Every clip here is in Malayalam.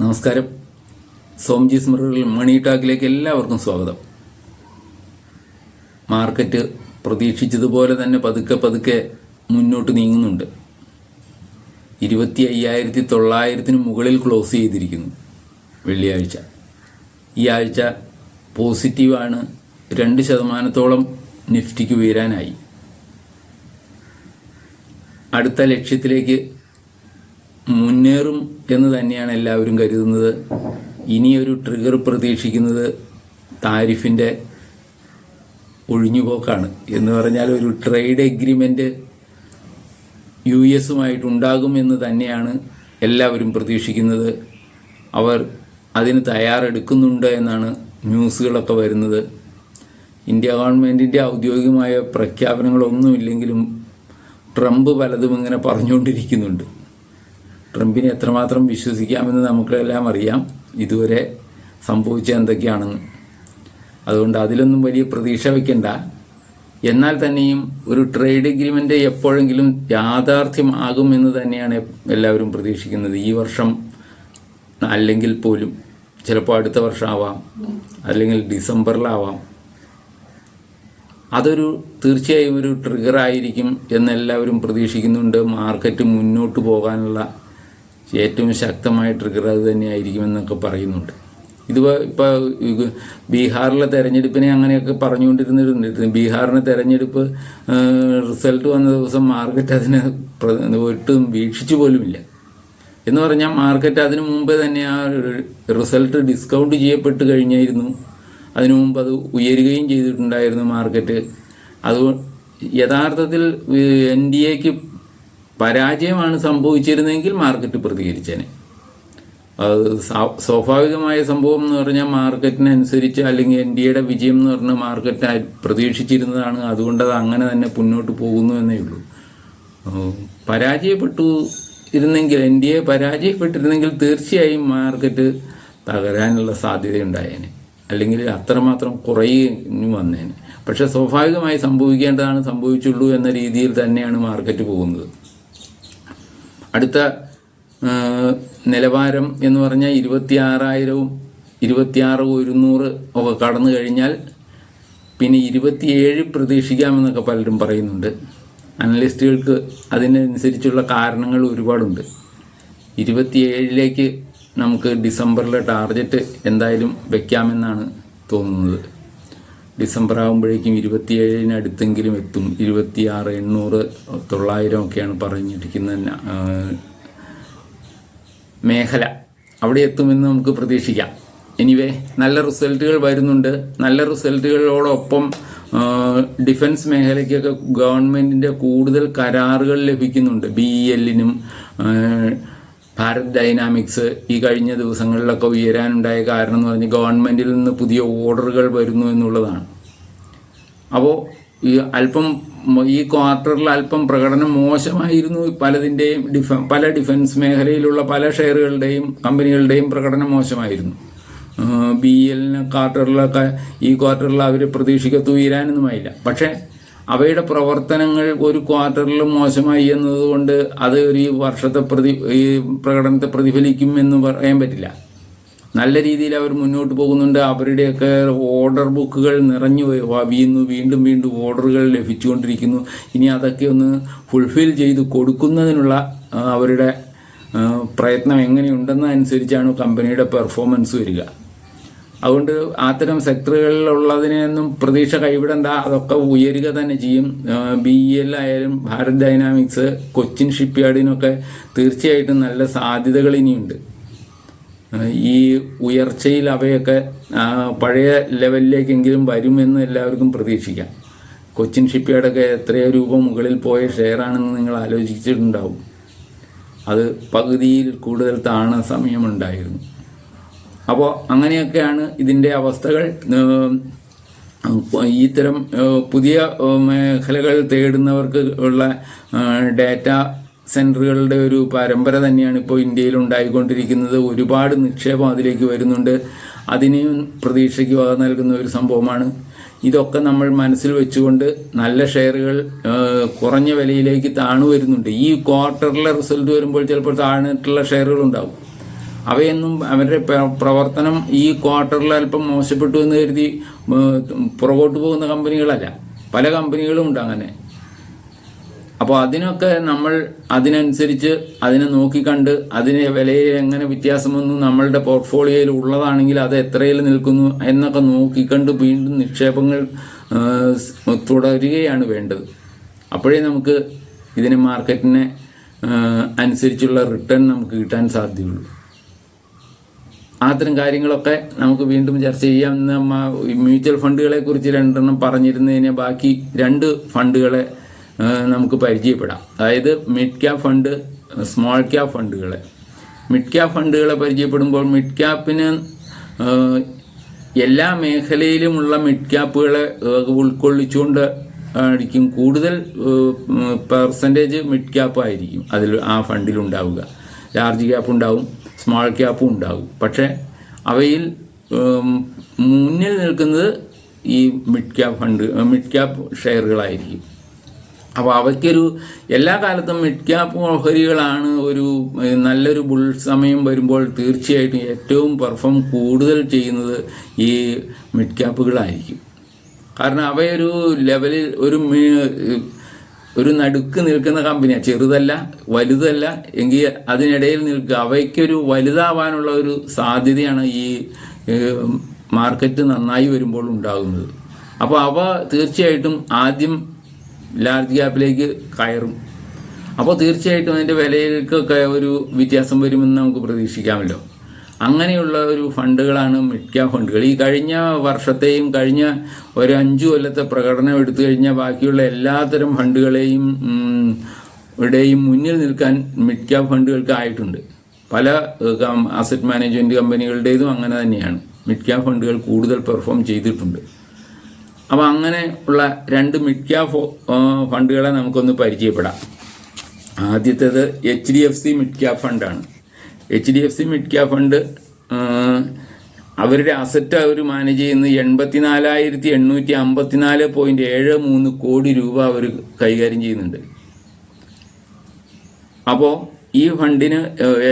നമസ്കാരം. സോംജി സ്മൃതികൾ മണി ടാക്കിലേക്ക് എല്ലാവർക്കും സ്വാഗതം. മാർക്കറ്റ് പ്രതീക്ഷിച്ചതുപോലെ തന്നെ പതുക്കെ പതുക്കെ മുന്നോട്ട് നീങ്ങുന്നുണ്ട്. ഇരുപത്തി അയ്യായിരത്തി തൊള്ളായിരത്തിന് മുകളിൽ ക്ലോസ് ചെയ്തിരിക്കുന്നു വെള്ളിയാഴ്ച. ഈ ആഴ്ച പോസിറ്റീവാണ് രണ്ട് ശതമാനത്തോളം നിഫ്റ്റിക്ക് ഉയരാനായി. അടുത്ത ലക്ഷ്യത്തിലേക്ക് മുന്നേറും എന്ന് തന്നെയാണ് എല്ലാവരും കരുതുന്നത്. ഇനിയൊരു ട്രിഗർ പ്രതീക്ഷിക്കുന്നത് താരിഫിന്റെ ഒഴിഞ്ഞുപോക്കാണ്. എന്ന് പറഞ്ഞാൽ ഒരു ട്രേഡ് എഗ്രിമെന്റ് യു എസുമായിട്ടുണ്ടാകും എന്ന് തന്നെയാണ് എല്ലാവരും പ്രതീക്ഷിക്കുന്നത്. അവർ അതിന് തയ്യാറെടുക്കുന്നുണ്ട് എന്നാണ് ന്യൂസുകളൊക്കെ വരുന്നത്. ഇന്ത്യ ഗവൺമെന്റിന്റെ ഔദ്യോഗികമായ പ്രഖ്യാപനങ്ങളൊന്നുമില്ലെങ്കിലും ട്രംപ് പലതും ഇങ്ങനെ പറഞ്ഞുകൊണ്ടിരിക്കുന്നുണ്ട്. ട്രംപിനെ എത്രമാത്രം വിശ്വസിക്കാമെന്ന് നമുക്കെല്ലാം അറിയാം. ഇതുവരെ സംഭവിച്ച എന്തൊക്കെയാണെന്ന് അതുകൊണ്ട് അതിലൊന്നും വലിയ പ്രതീക്ഷ വയ്ക്കണ്ട എന്നാൽ തന്നെയും ഒരു ട്രേഡ് എഗ്രിമെന്റ് എപ്പോഴെങ്കിലും യാഥാർത്ഥ്യമാകും എന്ന് തന്നെയാണ് എല്ലാവരും പ്രതീക്ഷിക്കുന്നത്. ഈ വർഷം അല്ലെങ്കിൽ പോലും ചിലപ്പോൾ അടുത്ത വർഷമാവാം അല്ലെങ്കിൽ ഡിസംബറിലാവാം. അതൊരു തീർച്ചയായും ഒരു ട്രിഗർ ആയിരിക്കും എന്നെല്ലാവരും പ്രതീക്ഷിക്കുന്നുണ്ട്. മാർക്കറ്റ് മുന്നോട്ട് പോകാനുള്ള ഏറ്റവും ശക്തമായ ട്രിഗർ അത് തന്നെയായിരിക്കുമെന്നൊക്കെ പറയുന്നുണ്ട്. ഇത് ഇപ്പോൾ ബീഹാറിലെ തെരഞ്ഞെടുപ്പിനെ അങ്ങനെയൊക്കെ പറഞ്ഞുകൊണ്ടിരുന്നിട്ടുണ്ട്. ബീഹാറിന് തെരഞ്ഞെടുപ്പ് റിസൾട്ട് വന്ന ദിവസം മാർക്കറ്റ് അതിനെ ഒട്ടും വീക്ഷിച്ചു പോലുമില്ല. എന്ന് പറഞ്ഞാൽ മാർക്കറ്റ് അതിനു മുമ്പേ തന്നെ ആ റിസൾട്ട് ഡിസ്കൗണ്ട് ചെയ്യപ്പെട്ട് കഴിഞ്ഞായിരുന്നു. അതിനു മുമ്പ് അത് ഉയരുകയും ചെയ്തിട്ടുണ്ടായിരുന്നു മാർക്കറ്റ്. അത് യഥാർത്ഥത്തിൽ എൻ ഡി എക്ക് പരാജയമാണ് സംഭവിച്ചിരുന്നെങ്കിൽ മാർക്കറ്റ് പ്രതികരിച്ചേനെ. അത് സ്വാഭാവികമായ സംഭവം എന്ന് പറഞ്ഞാൽ മാർക്കറ്റിനനുസരിച്ച് അല്ലെങ്കിൽ എൻ ഡി എയുടെ വിജയം എന്ന് പറഞ്ഞാൽ മാർക്കറ്റ് പ്രതീക്ഷിച്ചിരുന്നതാണ്. അതുകൊണ്ട് അത് അങ്ങനെ തന്നെ മുന്നോട്ട് പോകുന്നു എന്നേ ഉള്ളൂ. പരാജയപ്പെട്ടു ഇരുന്നെങ്കിൽ എൻ ഡി എ പരാജയപ്പെട്ടിരുന്നെങ്കിൽ തീർച്ചയായും മാർക്കറ്റ് തകരാനുള്ള സാധ്യതയുണ്ടായേനെ. അല്ലെങ്കിൽ അത്രമാത്രം കുറയുന്നു വന്നേനെ. പക്ഷെ സ്വാഭാവികമായി സംഭവിക്കേണ്ടതാണ് സംഭവിച്ചുള്ളൂ എന്ന രീതിയിൽ തന്നെയാണ് മാർക്കറ്റ് പോകുന്നത്. അടുത്ത നിലവാരം എന്ന് പറഞ്ഞാൽ ഇരുപത്തി ആറായിരവും ഇരുപത്തിയാറ് ഒരുന്നൂറ് ഒക്കെ കടന്നു കഴിഞ്ഞാൽ പിന്നെ ഇരുപത്തിയേഴ് പ്രതീക്ഷിക്കാമെന്നൊക്കെ പലരും പറയുന്നുണ്ട്. അനലിസ്റ്റുകൾക്ക് അതിനനുസരിച്ചുള്ള കാരണങ്ങൾ ഒരുപാടുണ്ട്. ഇരുപത്തിയേഴിലേക്ക് നമുക്ക് ഡിസംബറിലെ ടാർഗറ്റ് എന്തായാലും വയ്ക്കാമെന്നാണ് തോന്നുന്നത്. ഡിസംബർ ആകുമ്പോഴേക്കും ഇരുപത്തിയേഴിന് അടുത്തെങ്കിലും എത്തും. ഇരുപത്തിയാറ് എണ്ണൂറ് തൊള്ളായിരം ഒക്കെയാണ് പറഞ്ഞിരിക്കുന്ന മേഖല. അവിടെ എത്തുമെന്ന് നമുക്ക് പ്രതീക്ഷിക്കാം. എനിവേ നല്ല റിസൾട്ടുകൾ വരുന്നുണ്ട്. നല്ല റിസൾട്ടുകളോടൊപ്പം ഡിഫൻസ് മേഖലയ്ക്കൊക്കെ ഗവൺമെന്റിന്റെ കൂടുതൽ കരാറുകൾ ലഭിക്കുന്നുണ്ട്. ബി ഇ എല്ലിനും ഭാരത് ഡൈനാമിക്സ് ഈ കഴിഞ്ഞ ദിവസങ്ങളിലൊക്കെ ഉയരാനുണ്ടായ കാരണം എന്ന് പറഞ്ഞ് ഗവൺമെന്റിൽ നിന്ന് പുതിയ ഓർഡറുകൾ വരുന്നു എന്നുള്ളതാണ്. അപ്പോൾ ഈ അല്പം ഈ ക്വാർട്ടറിൽ അല്പം പ്രകടനം മോശമായിരുന്നു പലതിന്റെയും ഡിഫ പല ഡിഫൻസ് മേഖലയിലുള്ള പല ഷെയറുകളുടെയും കമ്പനികളുടെയും പ്രകടനം മോശമായിരുന്നു. ബി എല്ലിന് ക്വാർട്ടറിലൊക്കെ ഈ ക്വാർട്ടറിൽ അവർ പ്രതീക്ഷിക്കത്ത് ഉയരാനൊന്നുമായില്ല പക്ഷേ അവയുടെ പ്രവർത്തനങ്ങൾ ഒരു ക്വാർട്ടറിൽ മോശമായി എന്നതുകൊണ്ട് അത് ഒരു വർഷത്തെ പ്രതി ഈ പ്രകടനത്തെ പ്രതിഫലിക്കും എന്ന് പറയാൻ പറ്റില്ല. നല്ല രീതിയിൽ അവർ മുന്നോട്ട് പോകുന്നുണ്ട്. അവരുടെയൊക്കെ ഓർഡർ ബുക്കുകൾ നിറഞ്ഞു വീഴുന്നു വീണ്ടും വീണ്ടും ഓർഡറുകൾ ലഭിച്ചുകൊണ്ടിരിക്കുന്നു. ഇനി അതൊക്കെ ഒന്ന് ഫുൾഫിൽ ചെയ്ത് കൊടുക്കുന്നതിനുള്ള അവരുടെ പ്രയത്നം എങ്ങനെയുണ്ടെന്നനുസരിച്ചാണ് കമ്പനിയുടെ പെർഫോമൻസ് വരിക. അതുകൊണ്ട് അത്തരം സെക്ടറുകളിലുള്ളതിനൊന്നും പ്രതീക്ഷ കൈവിടണ്ട. അതൊക്കെ ഉയരുക തന്നെ ചെയ്യും. ബി എൽ ആയാലും ഭാരത് ഡൈനാമിക്സ് കൊച്ചിൻ ഷിപ്പ്യാർഡിനൊക്കെ തീർച്ചയായിട്ടും നല്ല സാധ്യതകൾ ഇനിയുണ്ട്. ഈ ഉയർച്ചയിൽ അവയൊക്കെ പഴയ ലെവലിലേക്കെങ്കിലും വരുമെന്ന് എല്ലാവർക്കും പ്രതീക്ഷിക്കാം. കൊച്ചിൻ ഷിപ്പ്യാർഡൊക്കെ എത്രയോ രൂപ മുകളിൽ പോയ ഷെയറാണെന്ന് നിങ്ങൾ ആലോചിച്ചിട്ടുണ്ടാവും. അത് പകുതിയിൽ കൂടുതൽ താണ സമയമുണ്ടായിരുന്നു. അപ്പോൾ അങ്ങനെയൊക്കെയാണ് ഇതിന്റെ അവസ്ഥകൾ. ഇത്തരം പുതിയ മേഖലകൾ തേടുന്നവർക്ക് ഉള്ള ഡാറ്റ സെന്ററുകളുടെ ഒരു പരമ്പര തന്നെയാണ് ഇപ്പോൾ ഇന്ത്യയിൽ ഉണ്ടായിക്കൊണ്ടിരിക്കുന്നത്. ഒരുപാട് നിക്ഷേപം അതിലേക്ക് വരുന്നുണ്ട്. അതിനെയും പ്രതീക്ഷയ്ക്ക് വക നൽകുന്ന ഒരു സംഭവമാണ്. ഇതൊക്കെ നമ്മൾ മനസ്സിൽ വെച്ചുകൊണ്ട് നല്ല ഷെയറുകൾ കുറഞ്ഞ വിലയിലേക്ക് താണു വരുന്നുണ്ട്. ഈ ക്വാർട്ടറിലെ റിസൾട്ട് വരുമ്പോൾ ചിലപ്പോൾ താഴ്ന്നിട്ടുള്ള ഷെയറുകൾ ഉണ്ടാവും. അവയൊന്നും അവരുടെ പ്രവർത്തനം ഈ ക്വാർട്ടറിൽ അല്പം മോശപ്പെട്ടു എന്ന് കരുതി പുറകോട്ട് പോകുന്ന കമ്പനികളല്ല. പല കമ്പനികളും ഉണ്ട് അങ്ങനെ. അപ്പോൾ അതിനൊക്കെ നമ്മൾ അതിനനുസരിച്ച് അതിനെ നോക്കിക്കണ്ട് അതിനെ വിലയിൽ എങ്ങനെ വ്യത്യാസം വന്നു നമ്മളുടെ പോർട്ട്ഫോളിയോയിൽ ഉള്ളതാണെങ്കിൽ അത് എത്രയിൽ നിൽക്കുന്നു എന്നൊക്കെ നോക്കിക്കണ്ട് വീണ്ടും നിക്ഷേപങ്ങൾ തുടരുകയാണ് വേണ്ടത്. അപ്പോഴേ നമുക്ക് ഇതിന് മാർക്കറ്റിനെ അനുസരിച്ചുള്ള റിട്ടേൺ നമുക്ക് കിട്ടാൻ സാധ്യതയുള്ളൂ. അത്തരം കാര്യങ്ങളൊക്കെ നമുക്ക് വീണ്ടും ചർച്ച ചെയ്യാം. നമ്മ മ്യൂച്വൽ ഫണ്ടുകളെ കുറിച്ച് രണ്ടെണ്ണം പറഞ്ഞിരുന്നതിന് ബാക്കി രണ്ട് ഫണ്ടുകളെ നമുക്ക് പരിചയപ്പെടാം. അതായത് mid cap fund small cap ഫണ്ടുകളെ. Mid cap ഫണ്ടുകളെ പരിചയപ്പെടുമ്പോൾ മിഡ് ക്യാപ്പിന് എല്ലാ മേഖലയിലുമുള്ള മിഡ് ക്യാപ്പുകളെ ഉൾക്കൊള്ളിച്ചുകൊണ്ട് ആയിരിക്കും. കൂടുതൽ പെർസെന്റേജ് മിഡ് ക്യാപ്പ് ആയിരിക്കും അതിൽ ആ ഫണ്ടിലുണ്ടാവുക. ലാർജ് ക്യാപ്പ് ഉണ്ടാവും. സ്മോൾ ക്യാപ്പും ഉണ്ടാകും. പക്ഷേ അവയിൽ മുന്നിൽ നിൽക്കുന്നത് ഈ mid cap fund mid cap ഷെയറുകളായിരിക്കും. അപ്പോൾ അവയ്ക്കൊരു എല്ലാ കാലത്തും മിഡ് ക്യാപ്പ് ഓഹരികളാണ് ഒരു നല്ലൊരു ബുൾ സമയം വരുമ്പോൾ തീർച്ചയായിട്ടും ഏറ്റവും പെർഫോം കൂടുതൽ ചെയ്യുന്നത് ഈ മിഡ് ക്യാപ്പുകളായിരിക്കും കാരണം അവയൊരു ലെവലിൽ ഒരു ഒരു നടുക്ക് നിൽക്കുന്ന കമ്പനിയാണ് ചെറുതല്ല വലുതല്ല എങ്കിൽ അതിനിടയിൽ നിൽക്കുക. അവയ്ക്കൊരു വലുതാവാനുള്ള ഒരു സാധ്യതയാണ് ഈ മാർക്കറ്റ് നന്നായി വരുമ്പോൾ ഉണ്ടാകുന്നത്. അപ്പോൾ അവ തീർച്ചയായിട്ടും ആദ്യം ലാർജ് ക്യാപ്പിലേക്ക് കയറും. അപ്പോൾ തീർച്ചയായിട്ടും അതിന്റെ വിലയിലേക്കൊക്കെ ഒരു വ്യത്യാസം വരുമെന്ന് നമുക്ക് പ്രതീക്ഷിക്കാമല്ലോ. അങ്ങനെയുള്ള ഒരു ഫണ്ടുകളാണ് മിഡ് ഫണ്ടുകൾ. ഈ കഴിഞ്ഞ വർഷത്തെയും കഴിഞ്ഞ ഒരു അഞ്ചു കൊല്ലത്തെ പ്രകടനം എടുത്തു കഴിഞ്ഞാൽ ബാക്കിയുള്ള എല്ലാത്തരം ഫണ്ടുകളെയും ഇവിടെയും മുന്നിൽ നിൽക്കാൻ മിഡ് ഫണ്ടുകൾക്ക് ആയിട്ടുണ്ട്. പല അസറ്റ് മാനേജ്മെന്റ് കമ്പനികളുടേതും അങ്ങനെ തന്നെയാണ്. മിഡ് ഫണ്ടുകൾ കൂടുതൽ പെർഫോം ചെയ്തിട്ടുണ്ട്. അപ്പോൾ അങ്ങനെ ഉള്ള രണ്ട് മിഡ് ഫണ്ടുകളെ നമുക്കൊന്ന് പരിചയപ്പെടാം. ആദ്യത്തേത് H D F C mid ഫണ്ടാണ്. H D F C mid cap fund അവരുടെ അസറ്റ് അവർ മാനേജ് ചെയ്യുന്നത് എൺപത്തിനാലായിരത്തി എണ്ണൂറ്റി അമ്പത്തിനാല് പോയിന്റ് ഏഴ് മൂന്ന് കോടി രൂപ അവർ കൈകാര്യം ചെയ്യുന്നുണ്ട്. അപ്പോൾ ഈ ഫണ്ടിന്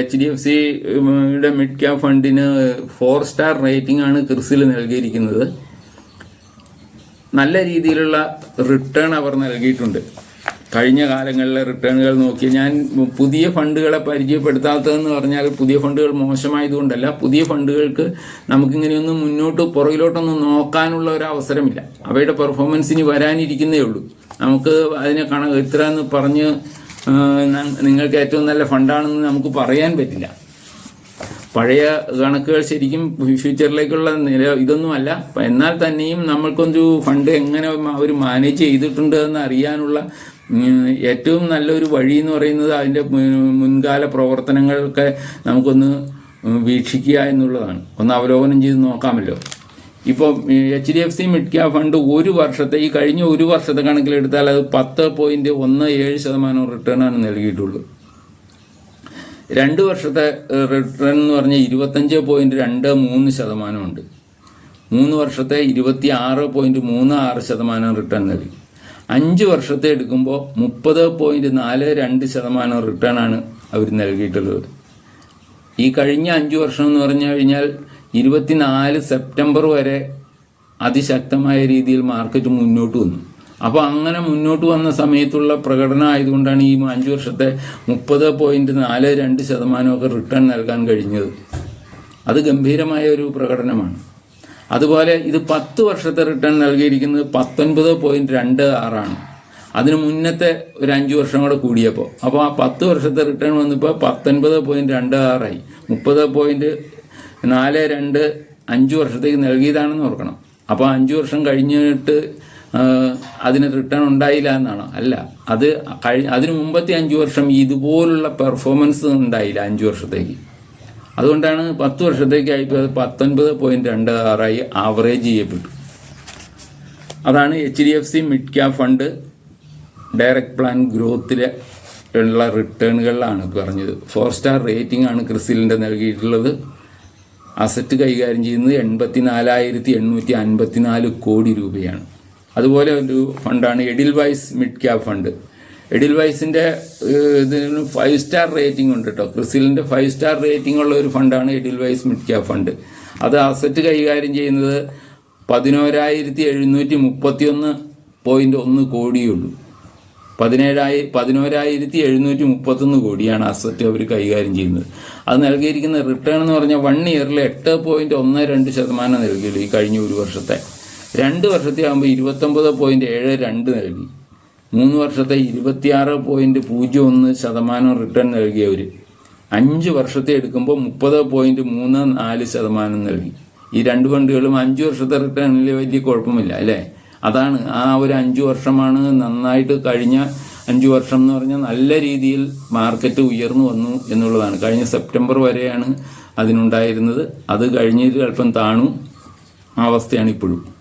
എച്ച് ഡി എഫ് സിയുടെ മിഡ് ക്യാപ് ഫണ്ടിന് ഫോർ സ്റ്റാർ റേറ്റിംഗ് ആണ് ക്രിസിൽ നൽകിയിരിക്കുന്നത്. നല്ല രീതിയിലുള്ള റിട്ടേൺ അവർ നൽകിയിട്ടുണ്ട്. കഴിഞ്ഞ കാലങ്ങളിലെ റിട്ടേണുകൾ നോക്കി ഞാൻ പുതിയ ഫണ്ടുകളെ പരിചയപ്പെടുത്താത്തതെന്ന് പറഞ്ഞാൽ പുതിയ ഫണ്ടുകൾ മോശമായതുകൊണ്ടല്ല. പുതിയ ഫണ്ടുകൾക്ക് നമുക്കിങ്ങനെയൊന്നും മുന്നോട്ട് പുറകിലോട്ടൊന്നും നോക്കാനുള്ള ഒരു അവസരമില്ല. അവയുടെ പെർഫോമൻസിന് വരാനിരിക്കുന്നേ ഉള്ളൂ. നമുക്ക് അതിനെ കണ ഇത്ര എന്ന് പറഞ്ഞ് നിങ്ങൾക്ക് ഏറ്റവും നല്ല ഫണ്ടാണെന്ന് നമുക്ക് പറയാൻ പറ്റില്ല. പഴയ കണക്കുകൾ ശരിക്കും ഫ്യൂച്ചറിലേക്കുള്ള നില ഇതൊന്നുമല്ല. എന്നാൽ തന്നെയും നമ്മൾക്കൊരു ഫണ്ട് എങ്ങനെ അവർ മാനേജ് ചെയ്തിട്ടുണ്ട് എന്ന് അറിയാനുള്ള ഏറ്റവും നല്ലൊരു വഴി എന്ന് പറയുന്നത് അതിന്റെ മുൻകാല പ്രവർത്തനങ്ങളൊക്കെ നമുക്കൊന്ന് വീക്ഷിക്കുക എന്നുള്ളതാണ്. ഒന്ന് അവലോകനം ചെയ്ത് നോക്കാമല്ലോ. ഇപ്പോൾ H D F C mid cap fund ഒരു വർഷത്തെ ഈ കഴിഞ്ഞ ഒരു വർഷത്തെ കണക്കിലെടുത്താൽ അത് പത്ത് പോയിന്റ് ഒന്ന് ഏഴ് ശതമാനം റിട്ടേൺ ആണ് നൽകിയിട്ടുള്ളൂ. രണ്ട് വർഷത്തെ റിട്ടേൺ എന്ന് പറഞ്ഞാൽ ഇരുപത്തഞ്ച് പോയിന്റ് രണ്ട് മൂന്ന് ശതമാനമുണ്ട് മൂന്ന് വർഷത്തെ ഇരുപത്തി ആറ് പോയിന്റ് മൂന്ന് ആറ് ശതമാനം റിട്ടേൺ നൽകി. അഞ്ച് വർഷത്തെ എടുക്കുമ്പോൾ മുപ്പത് പോയിന്റ് നാല് രണ്ട് ശതമാനം റിട്ടേൺ ആണ് അവർ നൽകിയിട്ടുള്ളത്. ഈ കഴിഞ്ഞ അഞ്ച് വർഷം എന്ന് പറഞ്ഞു കഴിഞ്ഞാൽ ഇരുപത്തിനാല് സെപ്റ്റംബർ വരെ അതിശക്തമായ രീതിയിൽ മാർക്കറ്റ് മുന്നോട്ട് വന്നു. അപ്പോൾ അങ്ങനെ മുന്നോട്ട് വന്ന സമയത്തുള്ള പ്രകടനം ആയതുകൊണ്ടാണ് ഈ അഞ്ച് വർഷത്തെ മുപ്പത് പോയിന്റ് നാല് രണ്ട് ശതമാനമൊക്കെ റിട്ടേൺ നൽകാൻ കഴിഞ്ഞത്. അത് ഗംഭീരമായ ഒരു പ്രകടനമാണ്. അതുപോലെ ഇത് പത്ത് വർഷത്തെ റിട്ടേൺ നൽകിയിരിക്കുന്നത് പത്തൊൻപത് പോയിന്റ് രണ്ട് ആറാണ്. അതിന് മുന്നത്തെ ഒരു അഞ്ച് വർഷം കൂടെ കൂടിയപ്പോൾ അപ്പോൾ ആ പത്ത് വർഷത്തെ റിട്ടേൺ വന്നപ്പോൾ പത്തൊൻപത് പോയിന്റ് രണ്ട് ആറായി. മുപ്പത് പോയിന്റ് നാല് രണ്ട് അഞ്ച് വർഷത്തേക്ക് നൽകിയതാണെന്ന് ഓർക്കണം. അപ്പോൾ അഞ്ച് വർഷം കഴിഞ്ഞിട്ട് അതിന് റിട്ടേൺ ഉണ്ടായില്ല എന്നാണ്. അല്ല അത് കഴി അതിന് മുമ്പത്തെ അഞ്ച് വർഷം ഇതുപോലുള്ള പെർഫോമൻസ് ഉണ്ടായില്ല അഞ്ച് വർഷത്തേക്ക്. അതുകൊണ്ടാണ് പത്ത് വർഷത്തേക്ക് ആയപ്പോൾ അത് പത്തൊൻപത് പോയിന്റ് രണ്ട് ആറായി ആവറേജ് ചെയ്യപ്പെട്ടു. അതാണ് H D F C mid cap fund direct plan ഗ്രോത്തിലെ ഉള്ള റിട്ടേണുകളിലാണ് പറഞ്ഞത്. ഫോർ സ്റ്റാർ റേറ്റിംഗ് ആണ് ക്രിസിലിന്റെ നൽകിയിട്ടുള്ളത്. അസറ്റ് കൈകാര്യം ചെയ്യുന്നത് എൺപത്തി നാലായിരത്തി എണ്ണൂറ്റി അൻപത്തിനാല് കോടി രൂപയാണ്. അതുപോലെ ഒരു ഫണ്ടാണ് Edelweiss mid cap fund എഡിൽവൈസിന്റെ ഇതിന് ഫൈവ് സ്റ്റാർ റേറ്റിംഗ് ഉണ്ട് കേട്ടോ ക്രിസിലിന്റെ ഫൈവ് സ്റ്റാർ റേറ്റിംഗ് ഉള്ള ഒരു ഫണ്ടാണ് Edelweiss mid cap fund. അത് അസറ്റ് കൈകാര്യം ചെയ്യുന്നത് പതിനോരായിരത്തി എഴുന്നൂറ്റി മുപ്പത്തിയൊന്ന് പോയിന്റ് ഒന്ന് കോടിയുള്ളൂ പതിനേഴായി പതിനോരായിരത്തി എഴുന്നൂറ്റി മുപ്പത്തൊന്ന് കോടിയാണ് അസറ്റ് അവർ കൈകാര്യം ചെയ്യുന്നത്. അത് നൽകിയിരിക്കുന്ന റിട്ടേൺ എന്ന് പറഞ്ഞാൽ വൺ ഇയറിൽ എട്ട് പോയിന്റ് ഒന്ന് രണ്ട് ശതമാനം നൽകിയുള്ളൂ ഈ കഴിഞ്ഞ ഒരു വർഷത്തെ. രണ്ട് വർഷത്തെ ആകുമ്പോൾ ഇരുപത്തൊമ്പത് പോയിന്റ് ഏഴ് രണ്ട് നൽകി. മൂന്ന് വർഷത്തെ ഇരുപത്തിയാറ് പോയിന്റ് പൂജ്യം ഒന്ന് ശതമാനം റിട്ടേൺ നൽകിയവർ അഞ്ച് വർഷത്തെ എടുക്കുമ്പോൾ മുപ്പത് പോയിന്റ് മൂന്ന് നാല് ശതമാനം നൽകി. ഈ രണ്ട് ഫണ്ടുകളും അഞ്ച് വർഷത്തെ റിട്ടേണിൽ വലിയ കുഴപ്പമില്ല അല്ലേ? അതാണ് ആ ഒരു അഞ്ച് വർഷമാണ് നന്നായിട്ട് കഴിഞ്ഞ അഞ്ച് വർഷം എന്ന് പറഞ്ഞാൽ നല്ല രീതിയിൽ മാർക്കറ്റ് ഉയർന്നു വന്നു എന്നുള്ളതാണ്. കഴിഞ്ഞ സെപ്റ്റംബർ വരെയാണ് അതിനുണ്ടായിരുന്നത്. അത് കഴിഞ്ഞിട്ട് അല്പം താണു. ആ അവസ്ഥയാണ് ഇപ്പോഴും.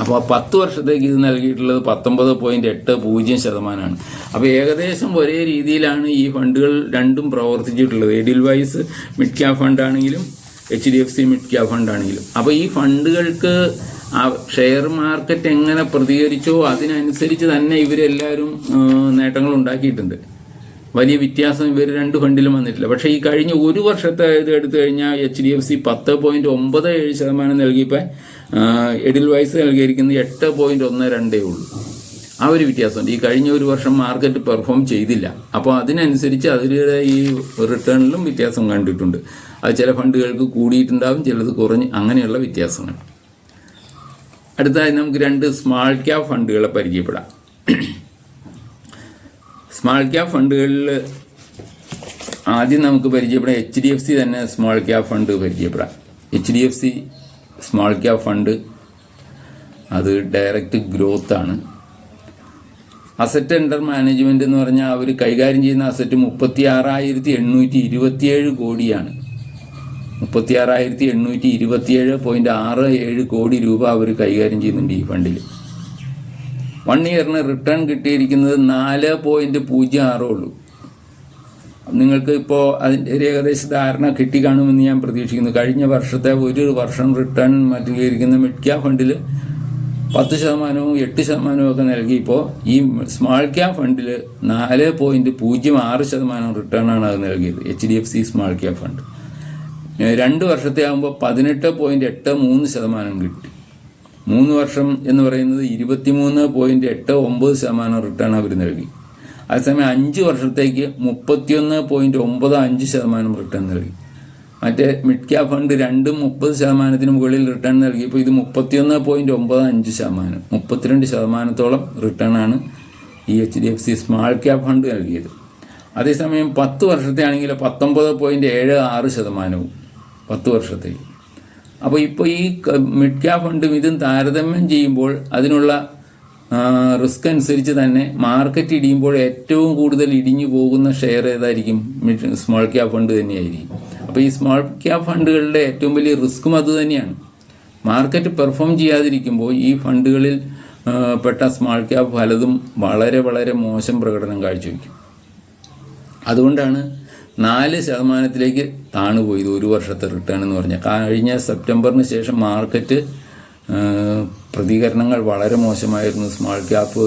അപ്പോൾ പത്ത് വർഷത്തേക്ക് ഇത് നൽകിയിട്ടുള്ളത് പത്തൊമ്പത് പോയിന്റ് എട്ട് പൂജ്യം ശതമാനമാണ്. അപ്പോൾ ഏകദേശം ഒരേ രീതിയിലാണ് ഈ ഫണ്ടുകൾ രണ്ടും പ്രവർത്തിച്ചിട്ടുള്ളത്. Edelweiss mid cap fund ആണെങ്കിലും H D F C mid cap fund ആണെങ്കിലും. അപ്പോൾ ഈ ഫണ്ടുകൾക്ക് ആ ഷെയർ മാർക്കറ്റ് എങ്ങനെ പ്രതികരിച്ചോ അതിനനുസരിച്ച് തന്നെ ഇവരെല്ലാവരും നേട്ടങ്ങൾ ഉണ്ടാക്കിയിട്ടുണ്ട്. വലിയ വ്യത്യാസം ഇവർ രണ്ട് ഫണ്ടിലും വന്നിട്ടില്ല. പക്ഷേ ഈ കഴിഞ്ഞ ഒരു വർഷത്തെ ഇത് എടുത്തു കഴിഞ്ഞാൽ എച്ച് ഡി എഫ് സി പത്ത് പോയിന്റ് ഒമ്പത് ഏഴ് ശതമാനം നൽകിയപ്പോൾ എഡിൽ വൈസ് നൽകിയിരിക്കുന്നത് എട്ട് പോയിന്റ് ഒന്ന് രണ്ടേ ഉള്ളൂ. ആ ഒരു വ്യത്യാസമുണ്ട്. ഈ കഴിഞ്ഞ ഒരു വർഷം മാർക്കറ്റ് പെർഫോം ചെയ്തില്ല. അപ്പോൾ അതിനനുസരിച്ച് അതിന്റെ ഈ റിട്ടേണിലും വ്യത്യാസം കണ്ടിട്ടുണ്ട്. അത് ചില ഫണ്ടുകൾക്ക് കൂടിയിട്ടുണ്ടാവും ചിലത് കുറഞ്ഞ് അങ്ങനെയുള്ള വ്യത്യാസങ്ങൾ. അടുത്തായി നമുക്ക് രണ്ട് സ്മാൾ ക്യാപ് ഫണ്ടുകളെ പരിചയപ്പെടാം. സ്മാൾ ക്യാപ് ഫണ്ടുകളിൽ ആദ്യം നമുക്ക് പരിചയപ്പെടാം. എച്ച് ഡി എഫ് സി തന്നെ സ്മാൾ ക്യാപ് ഫണ്ട് പരിചയപ്പെടാം. H D F C small cap fund അത് ഡയറക്റ്റ് ഗ്രോത്ത് ആണ്. അസറ്റ് അണ്ടർ മാനേജ്മെന്റ് എന്ന് പറഞ്ഞാൽ അവർ കൈകാര്യം ചെയ്യുന്ന അസറ്റ് മുപ്പത്തി ആറായിരത്തി എണ്ണൂറ്റി ഇരുപത്തിയേഴ് കോടിയാണ്. മുപ്പത്തി ആറായിരത്തി എണ്ണൂറ്റി ഇരുപത്തിയേഴ് പോയിന്റ് ആറ് ഏഴ് കോടി രൂപ അവർ കൈകാര്യം ചെയ്യുന്നുണ്ട് ഈ ഫണ്ടിൽ വൺ ഇയറിന് റിട്ടേൺ കിട്ടിയിരിക്കുന്നത് നാല് പോയിന്റ് പൂജ്യം ആറേ ഉള്ളൂ. നിങ്ങൾക്ക് ഇപ്പോൾ അതിന്റെ ഒരു ഏകദേശ ധാരണ കിട്ടിക്കാണുമെന്ന് ഞാൻ പ്രതീക്ഷിക്കുന്നു. കഴിഞ്ഞ വർഷത്തെ ഒരു വർഷം റിട്ടേൺ മറ്റുകയിരിക്കുന്ന മിഡ് ക്യാപ് ഫണ്ടിൽ പത്ത് ശതമാനവും എട്ട് ശതമാനവും ഒക്കെ നൽകിയപ്പോൾ ഈ സ്മാൾ ക്യാപ് ഫണ്ടിൽ നാല് പോയിന്റ് പൂജ്യം ആറ് ശതമാനം റിട്ടേണാണ് അത് നൽകിയത്. H D F C small cap fund രണ്ട് വർഷത്തെ ആകുമ്പോൾ പതിനെട്ട് പോയിന്റ് എട്ട് മൂന്ന് ശതമാനം കിട്ടി. മൂന്ന് വർഷം എന്ന് പറയുന്നത് ഇരുപത്തിമൂന്ന് പോയിന്റ് എട്ട് ഒമ്പത് ശതമാനം റിട്ടേൺ അവർ നൽകി. അതേസമയം അഞ്ച് വർഷത്തേക്ക് മുപ്പത്തിയൊന്ന് പോയിന്റ് ഒമ്പത് അഞ്ച് ശതമാനം റിട്ടേൺ നൽകി. മറ്റേ മിഡ് ക്യാപ് ഫണ്ട് രണ്ടും മുപ്പത് ശതമാനത്തിന് മുകളിൽ റിട്ടേൺ നൽകിയപ്പോൾ ഇത് മുപ്പത്തിയൊന്ന് പോയിന്റ് ഒമ്പത് അഞ്ച് ശതമാനം. മുപ്പത്തിരണ്ട് ശതമാനത്തോളം റിട്ടേൺ ആണ് ഈ H D F C small cap fund നൽകിയത്. അതേസമയം പത്ത് വർഷത്തെ ആണെങ്കിൽ പത്തൊമ്പത് പോയിന്റ് ഏഴ് ആറ് ശതമാനവും പത്ത് വർഷത്തേക്ക്. അപ്പോൾ ഇപ്പോൾ ഈ മിഡ് ക്യാപ് ഫണ്ടും ഇതും താരതമ്യം ചെയ്യുമ്പോൾ അതിനുള്ള റിസ്ക് അനുസരിച്ച് തന്നെ മാർക്കറ്റ് ഇടിയുമ്പോൾ ഏറ്റവും കൂടുതൽ ഇടിഞ്ഞു പോകുന്ന ഷെയർ ഏതായിരിക്കും? സ്മോൾ ക്യാപ് ഫണ്ട് തന്നെയായിരിക്കും. അപ്പോൾ ഈ സ്മോൾ ക്യാപ് ഫണ്ടുകളുടെ ഏറ്റവും വലിയ റിസ്ക്കും അത് തന്നെയാണ്. മാർക്കറ്റ് പെർഫോം ചെയ്യാതിരിക്കുമ്പോൾ ഈ ഫണ്ടുകളിൽ പെട്ട സ്മോൾ ക്യാപ് പലതും വളരെ വളരെ മോശം പ്രകടനം കാഴ്ചവെക്കും. അതുകൊണ്ടാണ് നാല് ശതമാനത്തിലേക്ക് താണുപോയത് ഒരു വർഷത്തെ റിട്ടേൺ എന്ന് പറഞ്ഞാൽ. കഴിഞ്ഞ സെപ്റ്റംബറിന് ശേഷം മാർക്കറ്റ് പ്രതികരണങ്ങൾ വളരെ മോശമായിരുന്നു. സ്മാൾ ക്യാപ്പ്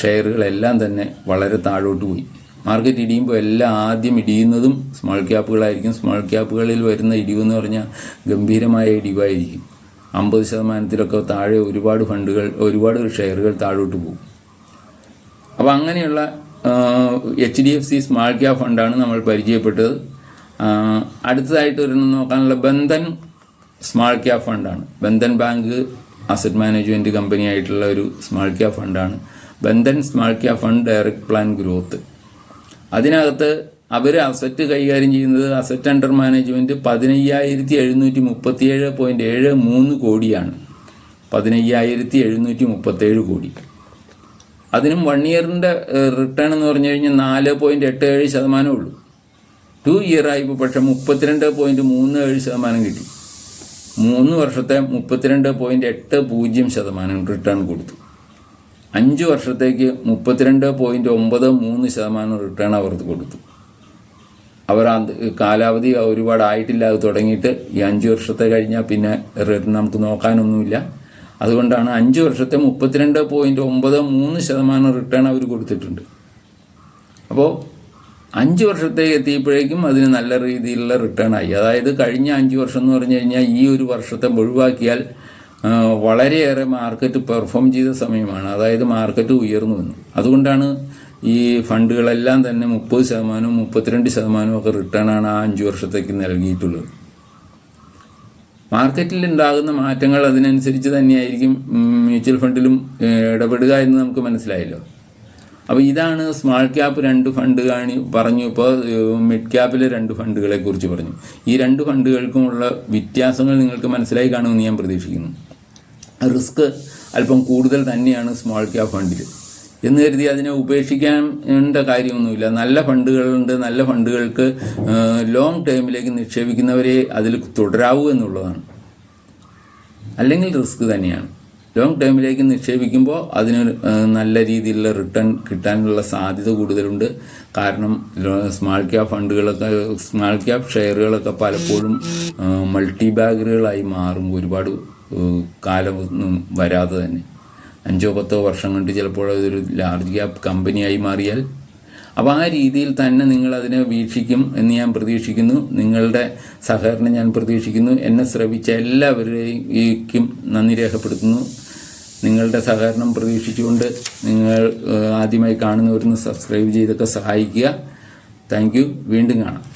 ഷെയറുകളെല്ലാം തന്നെ വളരെ താഴോട്ട് പോയി. മാർക്കറ്റ് ഇടിയുമ്പോൾ എല്ലാം ആദ്യം ഇടിയുന്നതും സ്മോൾ ക്യാപ്പുകളായിരിക്കും സ്മോൾ ക്യാപ്പുകളിൽ വരുന്ന ഇടിവെന്ന് പറഞ്ഞാൽ ഗംഭീരമായ ഇടിവായിരിക്കും. അമ്പത് ശതമാനത്തിലൊക്കെ താഴെ ഒരുപാട് ഫണ്ടുകൾ ഒരുപാട് ഷെയറുകൾ താഴോട്ട് പോകും. അപ്പോൾ അങ്ങനെയുള്ള H D F C small cap ഫണ്ടാണ് നമ്മൾ പരിചയപ്പെട്ടത്. അടുത്തതായിട്ട് ഒരെണ്ണം നോക്കാനുള്ള Bandhan small cap ഫണ്ടാണ് Bandhan bank asset management company ആയിട്ടുള്ള ഒരു small cap ഫണ്ടാണ് Bandhan small cap fund direct plan growth അതിനകത്ത് അവർ അസറ്റ് കൈകാര്യം ചെയ്യുന്നത് അസറ്റ് അണ്ടർ മാനേജ്മെന്റ് പതിനയ്യായിരത്തി എഴുന്നൂറ്റി മുപ്പത്തിയേഴ് പോയിന്റ് ഏഴ് മൂന്ന് കോടിയാണ്. പതിനയ്യായിരത്തി എഴുന്നൂറ്റി മുപ്പത്തേഴ് കോടി. അതിനും വൺ ഇയറിന്റെ റിട്ടേൺ എന്ന് പറഞ്ഞു കഴിഞ്ഞാൽ നാല് പോയിന്റ് എട്ട് ഏഴ് ശതമാനമേ ഉള്ളൂ. ടു ഇയർ ആയപ്പോൾ പക്ഷേ മുപ്പത്തിരണ്ട് പോയിന്റ് മൂന്ന് ഏഴ് ശതമാനം കിട്ടി. മൂന്ന് വർഷത്തെ മുപ്പത്തിരണ്ട് പോയിന്റ് എട്ട് പൂജ്യം ശതമാനം റിട്ടേൺ കൊടുത്തു. അഞ്ച് വർഷത്തേക്ക് മുപ്പത്തിരണ്ട് പോയിന്റ് ഒമ്പത് മൂന്ന് ശതമാനം റിട്ടേൺ അവർക്ക് കൊടുത്തു. അവർ കാലാവധി ഒരുപാട് ആയിട്ടില്ല അത് തുടങ്ങിയിട്ട് ഈ അഞ്ച് വർഷത്തെ കഴിഞ്ഞാൽ പിന്നെ റിട്ടേൺ നമുക്ക് നോക്കാനൊന്നുമില്ല. അതുകൊണ്ടാണ് അഞ്ച് വർഷത്തെ മുപ്പത്തിരണ്ട് പോയിന്റ് ഒമ്പത് മൂന്ന് ശതമാനം റിട്ടേൺ അവർ കൊടുത്തിട്ടുണ്ട്. അപ്പോൾ അഞ്ച് വർഷത്തേക്ക് എത്തിയപ്പോഴേക്കും അതിന് നല്ല രീതിയിലുള്ള റിട്ടേൺ ആയി. അതായത് കഴിഞ്ഞ അഞ്ച് വർഷം എന്ന് പറഞ്ഞു കഴിഞ്ഞാൽ ഈ ഒരു വർഷത്തെ ഒഴിവാക്കിയാൽ വളരെയേറെ മാർക്കറ്റ് പെർഫോം ചെയ്ത സമയമാണ്. അതായത് മാർക്കറ്റ് ഉയർന്നു വന്നു. അതുകൊണ്ടാണ് ഈ ഫണ്ടുകളെല്ലാം തന്നെ മുപ്പത് ശതമാനവും മുപ്പത്തിരണ്ട് ശതമാനവും ഒക്കെ റിട്ടേൺ ആണ് ആ അഞ്ച് വർഷത്തേക്ക് നൽകിയിട്ടുള്ളത്. മാർക്കറ്റിൽ ഉണ്ടാകുന്ന മാറ്റങ്ങൾ അതിനനുസരിച്ച് തന്നെയായിരിക്കും മ്യൂച്വൽ ഫണ്ടിലും ഇടപെടുക എന്ന് നമുക്ക് മനസ്സിലായല്ലോ. അപ്പോൾ ഇതാണ് സ്മാൾ ക്യാപ്പ് രണ്ട് ഫണ്ട് കാണി പറഞ്ഞു. ഇപ്പോൾ മിഡ് ക്യാപ്പിലെ രണ്ട് ഫണ്ടുകളെ കുറിച്ച് പറഞ്ഞു. ഈ രണ്ട് ഫണ്ടുകൾക്കുമുള്ള വ്യത്യാസങ്ങൾ നിങ്ങൾക്ക് മനസ്സിലായി കാണുമെന്ന് ഞാൻ പ്രതീക്ഷിക്കുന്നു. റിസ്ക് അല്പം കൂടുതൽ തന്നെയാണ് സ്മോൾ ക്യാപ്പ് ഫണ്ടിൽ എന്ന് കരുതി അതിനെ ഉപേക്ഷിക്കേണ്ട കാര്യമൊന്നുമില്ല. നല്ല ഫണ്ടുകളുണ്ട് നല്ല ഫണ്ടുകൾക്ക് ലോങ് ടേമിലേക്ക് നിക്ഷേപിക്കുന്നവരെ അതിൽ തുടരാവൂ എന്നുള്ളതാണ്. അല്ലെങ്കിൽ റിസ്ക് തന്നെയാണ്. ലോങ് ടേമിലേക്ക് നിക്ഷേപിക്കുമ്പോൾ അതിന് നല്ല രീതിയിലുള്ള റിട്ടേൺ കിട്ടാനുള്ള സാധ്യത കൂടുതലുണ്ട്. കാരണം സ്മാൾ ക്യാപ് ഫണ്ടുകളൊക്കെ സ്മാൾ ക്യാപ് ഷെയറുകളൊക്കെ പലപ്പോഴും മൾട്ടി ബാഗറുകളായി മാറും ഒരുപാട് കാലം വരാതെ തന്നെ. അഞ്ചോ പത്തോ വർഷം കൊണ്ട് ചിലപ്പോൾ അതൊരു ലാർജ് ക്യാപ് കമ്പനിയായി മാറിയാൽ. അപ്പോൾ ആ രീതിയിൽ തന്നെ നിങ്ങൾ അതിനെ വീക്ഷിക്കും എന്ന് ഞാൻ പ്രതീക്ഷിക്കുന്നു. നിങ്ങളുടെ സഹകരണം ഞാൻ പ്രതീക്ഷിക്കുന്നു. എന്നെ ശ്രവിച്ച എല്ലാവരെയും നന്ദി രേഖപ്പെടുത്തുന്നു. നിങ്ങളുടെ സഹകരണം പ്രതീക്ഷിച്ചുകൊണ്ട് നിങ്ങൾ ആദ്യമായി കാണുന്നവരൊന്ന് സബ്സ്ക്രൈബ് ചെയ്തൊക്കെ സഹായിക്കുക. താങ്ക് വീണ്ടും കാണാം.